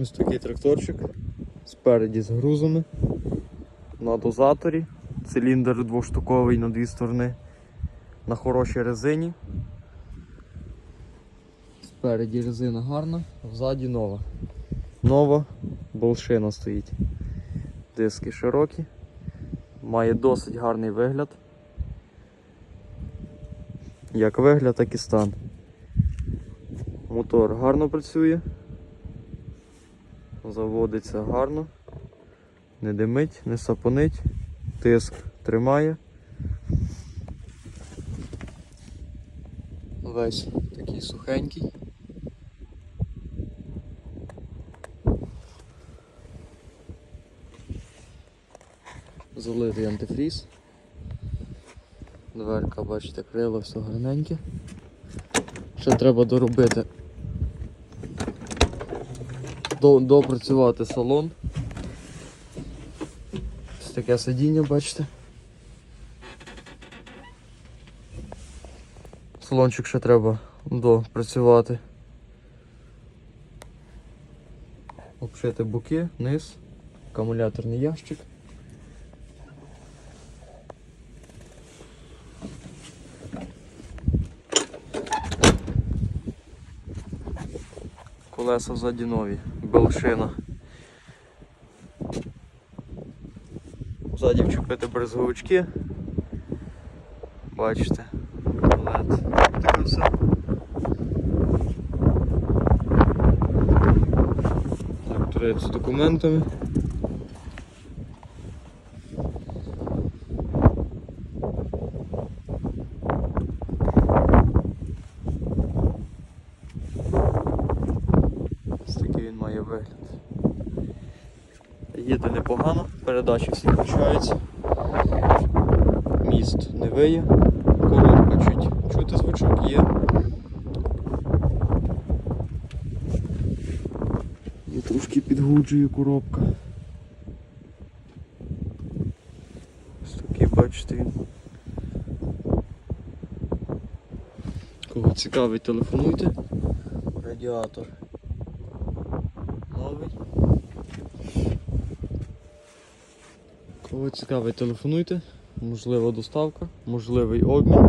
Ось такий тракторчик. Спереді з грузами. На дозаторі. Циліндр двоштуковий на дві сторони. На хорошій резині. Спереді резина гарна, взаді нова. Нова болшина стоїть. Диски широкі. Має досить гарний вигляд. Як вигляд, так і стан. Мотор гарно працює. Заводиться гарно. Не димить, не сапонить. Тиск тримає. Весь такий сухенький. Залитий антифріз. Дверка, бачите, крило, все гарненьке. Ще треба доробити. До, допрацювати салон. Ось таке сидіння, бачите. Салончик ще треба допрацювати. Обшити буки, низ, акумуляторний ящик. Колеса ззаді нові, белшина. Ззаді вчепити брезговички. Бачите. лед. Таке все. Тракторець з документами. Ось такий він має вигляд. Їде непогано, передачі всі включаються. Міст не виє, коробка чуть чути звучок є. Я трошки підгуджує коробка. Ось такий, бачите він. Кого цікавить, телефонуйте. Радіатор новий. Кого цікавить, телефонуйте. Можлива доставка, можливий обмін.